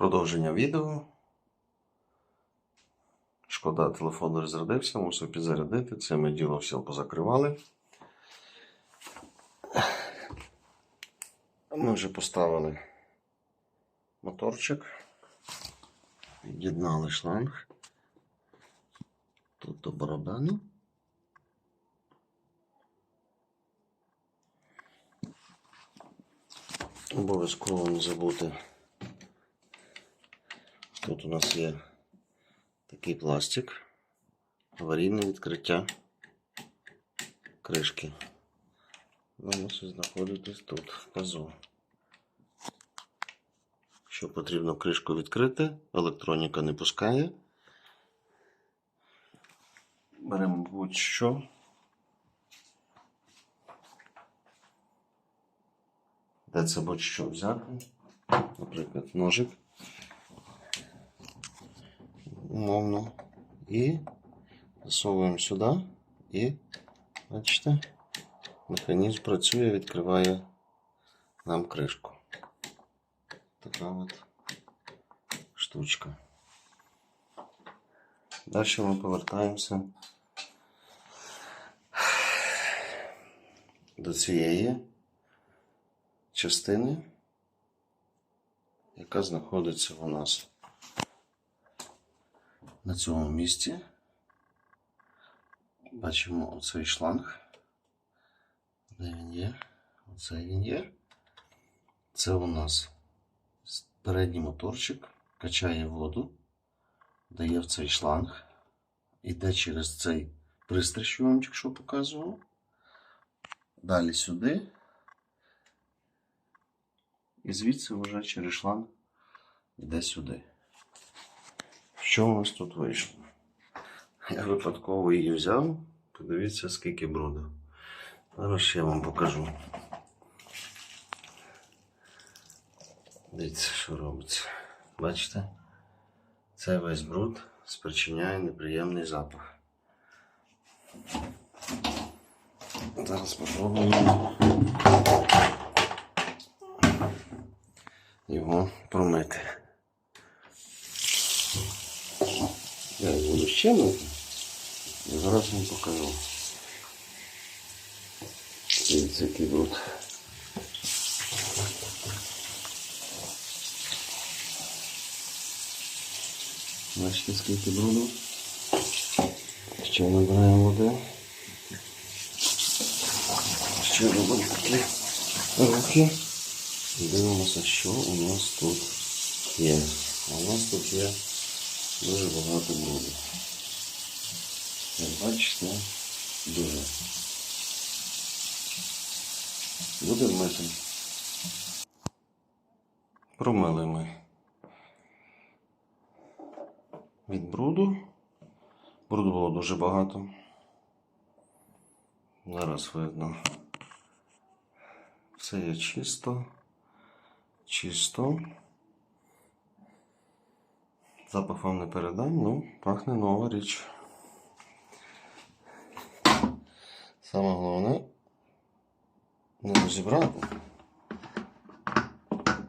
Продовження відео. Шкода, телефон розрядився, мусив підзарядити. Це ми діло все позакривали. Ми вже поставили моторчик. Від'єднали шланг. Тут до барабану. Обов'язково не забути. Тут у нас є такий пластик, аварійне відкриття кришки. Воно мусить знаходитись тут, в пазу. Що потрібно кришку відкрити, електроніка не пускає. Беремо будь-що. Де це будь-що взяти? Наприклад, ножик. Умовно. І засовуємо сюди і, бачите, механізм працює, відкриває нам кришку. Така от штучка. Далі ми повертаємося до цієї частини, яка знаходиться у нас на цьому місці. Бачимо оцей шланг. Де він є? Оце він є. Це у нас передній моторчик, качає воду, дає в цей шланг, іде через цей пристрій, що вам тільки що показував. Далі сюди. І звідси вже через шланг йде сюди. Що у нас тут вийшло? Я випадково її взяв. Подивіться, скільки бруду. Зараз ще вам покажу. Дивіться, що робиться. Бачите? Цей весь бруд спричиняє неприємний запах. Зараз спробуємо його промити. Я буду щемити і зараз вам покажу. Дивіться, який бруд. Бачите, скільки бруду. Ще набираємо води. Ще робимо такі руки. Дивимося, що у нас тут є. А у нас тут є дуже багато бруду. Як бачите, дуже. Будемо мити. Промили ми від бруду. Бруду було дуже багато. Зараз видно. Все є чисто. Чисто. Запах вам не передам, ну, пахне нова річ. Саме головне не розібрати,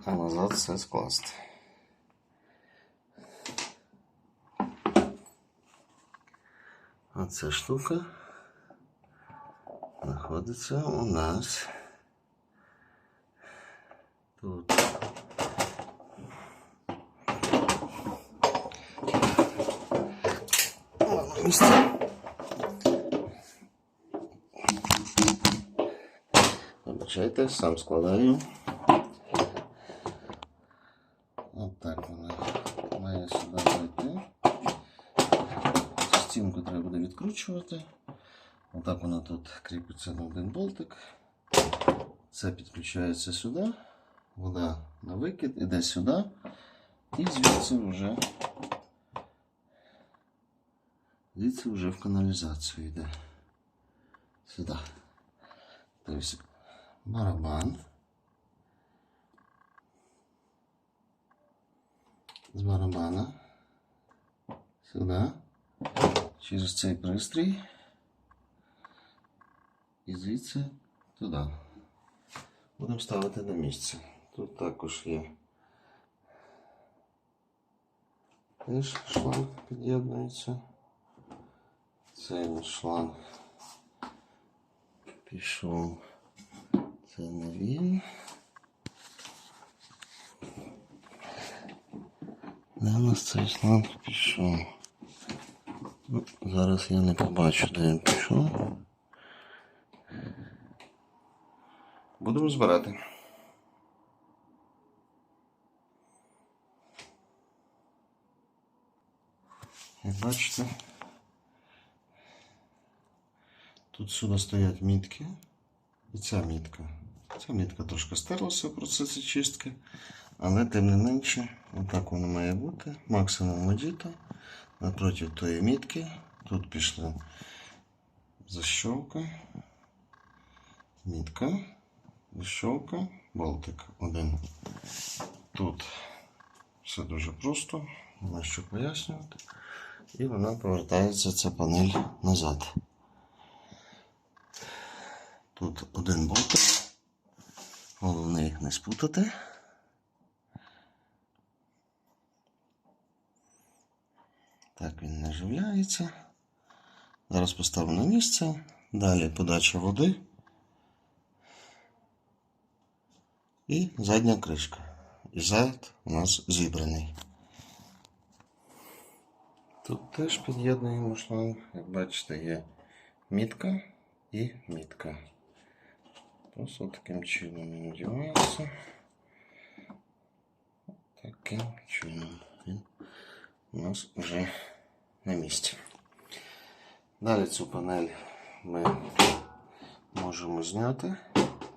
а назад все скласти. Оця штука знаходиться у нас тут. Місце. Вибачайте, сам складаю. От так вона має сюди зайти. Стінку треба буде відкручувати. Отак вона тут кріпиться на один болтик. Це підключається сюди. Вода на викид, іде сюди. І звідси вже звідси вже в каналізацію йде. Сюди. Тобто барабан. З барабана. Сюди. Через цей пристрій. І звідси туди. Будемо ставити на місце. Тут також є Теж шланг під'єднується. Цей шланг пішов. Це не він. Де у нас цей шланг пішов? Ну, зараз я не побачу, де він пішов. Будемо збирати. Бачите, тут сюди стоять мітки. І ця мітка. Ця мітка трошки стерлася в процесі чистки, але тим не менше, отак воно має бути. Максимум одіто. Напроти тої мітки. Тут пішла защолка, мітка, защолка, болтик один. Тут все дуже просто, нема що пояснювати. І вона повертається ця панель назад. Тут один болтик. Головне їх не спутати. Так він не живляється. Зараз поставлю на місце. Далі подача води. І задня кришка. І зад у нас зібраний. Тут теж під'єднуємо шланг. Як бачите, є мітка і мітка. Просто таким чином він одягається. Таким чином у нас вже на місці. Далі цю панель ми можемо зняти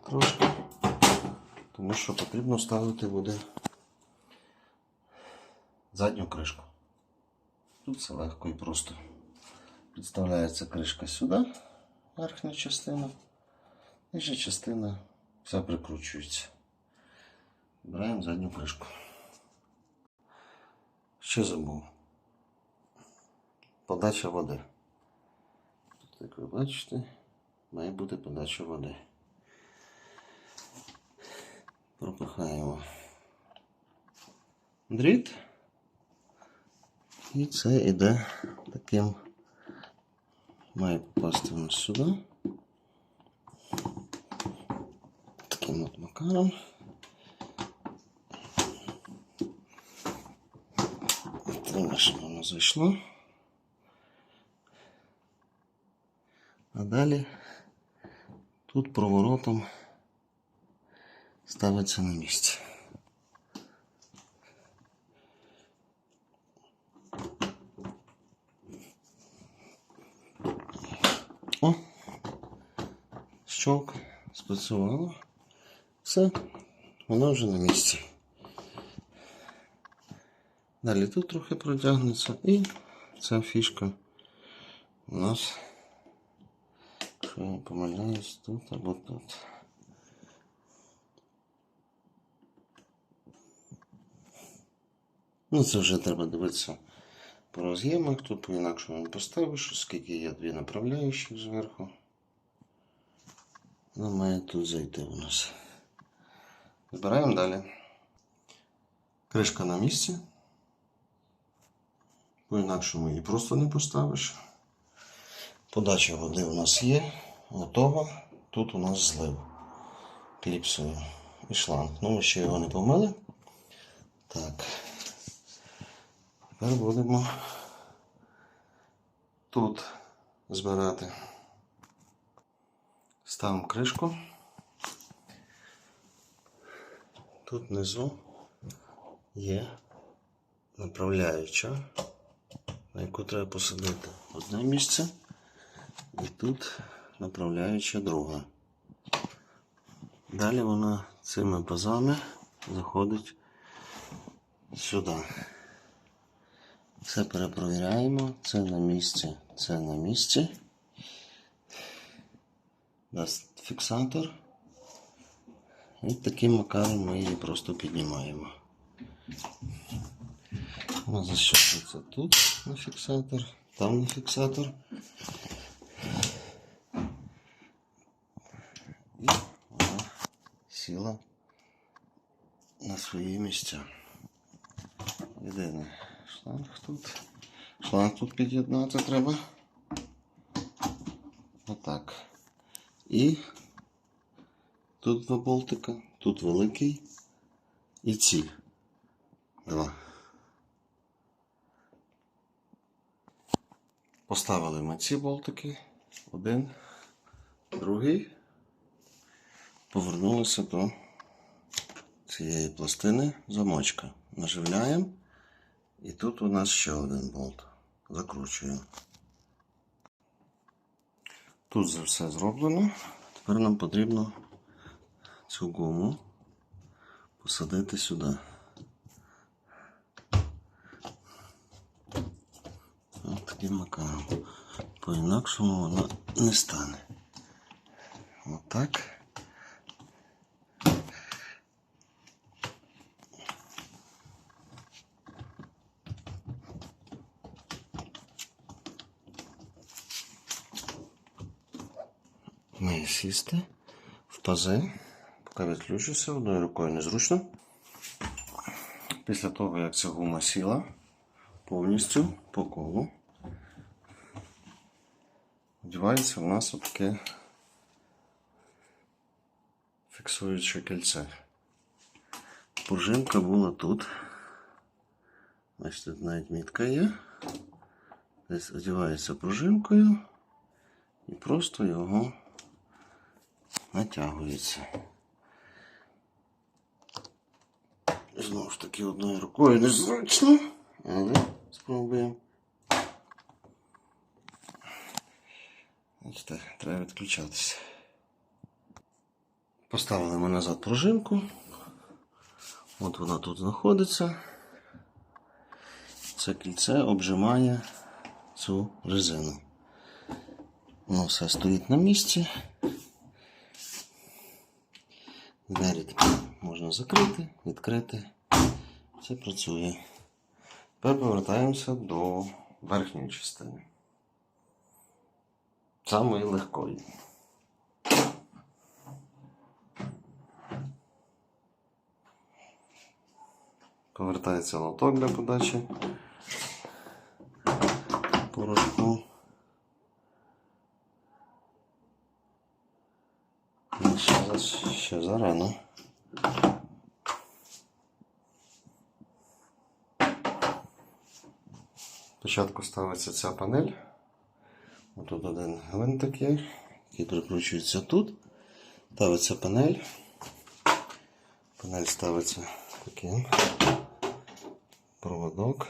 трошки, тому що потрібно ставити буде задню кришку. Тут все легко і просто. Підставляється кришка сюди, верхня частина, нижня частина вся прикручується. Збираємо задню кришку. Ще забув. Подача води. Тут, як ви бачите, має бути подача води. Пропихаємо дріт. І це йде таким. Має попасти у нас сюди. Таким от макаром. Треба, щоб воно зайшло. А далі тут проворотом ставиться на місце. О, щелк спрацювало. Все, воно вже на місці. Далі тут трохи протягнеться і ця фішка у нас, якщо я помиляюсь, тут або тут. Ну, це вже треба дивитися по роз'ємах. Тут по-інакшому не поставиш, оскільки є дві направляючі зверху. Вона має тут зайти у нас. Збираємо далі. Кришка на місці. По-інакшому її просто не поставиш. Подача води у нас є. Готова. Тут у нас злив кліпсою і шланг. Ну, ми ще його не помили. Так. Тепер будемо тут збирати. Ставимо кришку. Тут внизу є направляюча, на яку треба посадити одне місце, і тут направляюча друга. Далі вона цими пазами заходить сюди. Все перепровіряємо. Це на місці, це на місці. Дасть фіксатор. І таким макаром ми її просто піднімаємо. Вона защелкнеться тут на фіксатор, там на фіксатор. І вона сіла на свої місця. Єдине, Шланг тут. Шланг тут під'єднати треба. Отак. І тут два болтика, тут великий. І ці. Два. Поставили ми ці болтики. Один, другий. Повернулися до цієї пластини замочка. Наживляємо. І тут у нас ще один болт. Закручуємо. Тут все зроблено. Тепер нам потрібно цю гуму посадити сюди. Ось таким макаром. По-інакшому вона не стане. Отак. Має сісти в пази. Поки відключуся, одною рукою незручно. Після того, як ця гума сіла повністю по колу, вдівається в нас отаке фіксуюче кільце. Пружинка була тут. Бачите, тут навіть мітка є. Десь одягається пружинкою і просто його натягується. Знову ж таки одною рукою незручно, але спробуємо. Бачите, треба відключатися. Поставили ми назад пружинку. От вона тут знаходиться. Це кільце обжимає цю резину. Воно все стоїть на місці. Закрити, відкрити. Все працює. Тепер повертаємося до верхньої частини. Самої легкої. Повертається лоток для подачі порошку. Ще, ще зарано. Спочатку ставиться ця панель. Отут один гвинтик є, який прикручується тут. Ставиться панель. Панель ставиться таким. Проводок.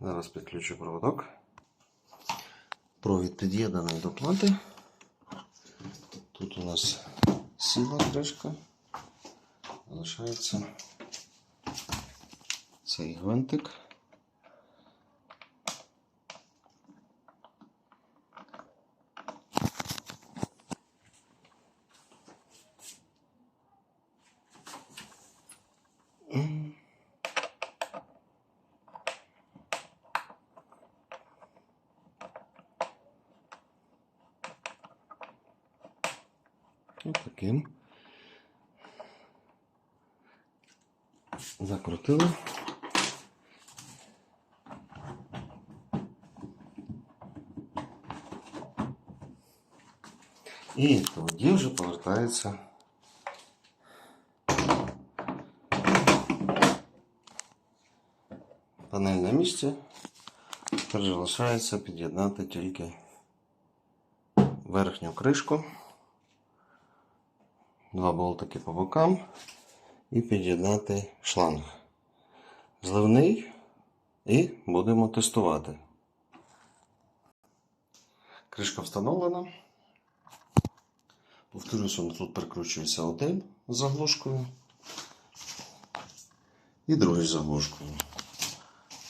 Зараз підключу проводок. Провід під'єднаний до плати. Тут у нас сіла кришка. Залишається цей гвинтик. Таким. Закрутили. І тоді вже повертається панель на місці. Тепер залишається під'єднати тільки верхню кришку. Два болтики по бокам і під'єднати шланг. Зливний і будемо тестувати. Кришка встановлена. Повторюся, тут прикручується один заглушкою і другий заглушкою.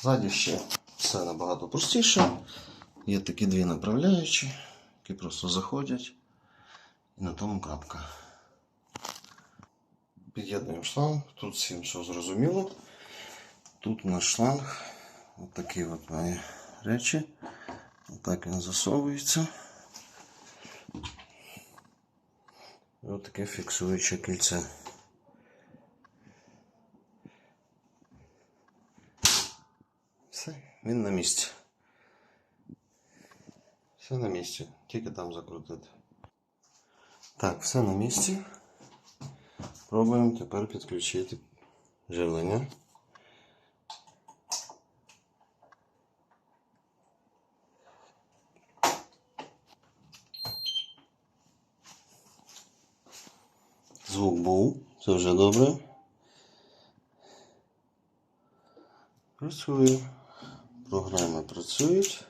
Ззаді ще все набагато простіше. Є такі дві направляючі, які просто заходять і на тому крапка. Під'єднуємо шланг, тут всім все зрозуміло. Тут у нас шланг, от такі от має речі. Отак він засовується. Ось таке фіксуюче кільце. Все, він на місці. Все на місці, тільки там закрутити. Так, все на місці. Пробуємо тепер підключити живлення. Звук був, це вже добре. Працює. Програми працюють.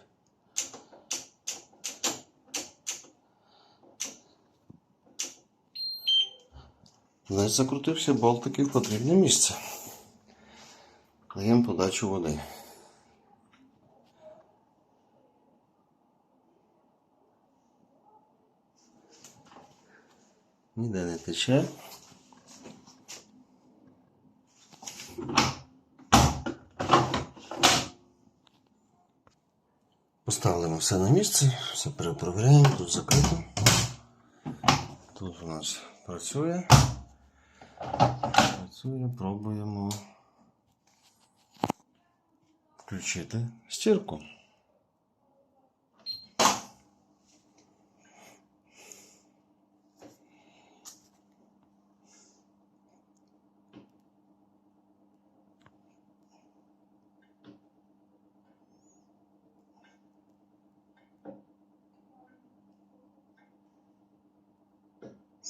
Значить, закрутився болтики в потрібне місце. Даємо подачу води. Ніде не тече. Поставимо все на місце, все перепровіряємо, тут закрито. Тут у нас працює. Працює, пробуємо включити стірку.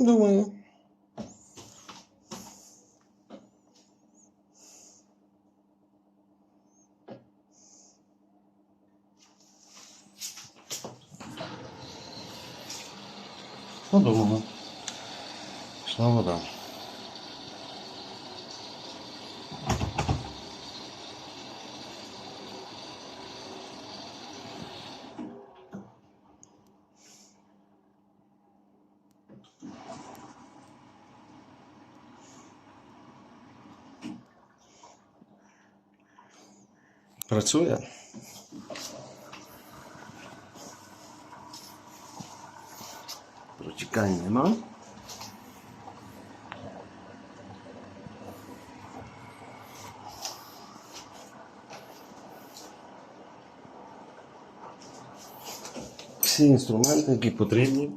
Думаю. Подумала. Пішла вода. Працює. Протікань нема. Всі інструменти, які потрібні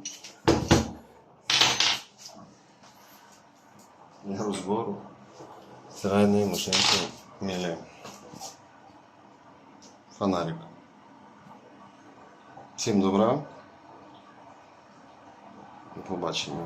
для розбору стиральної машинки Міле. Фонарик. Всім добра. До побачення.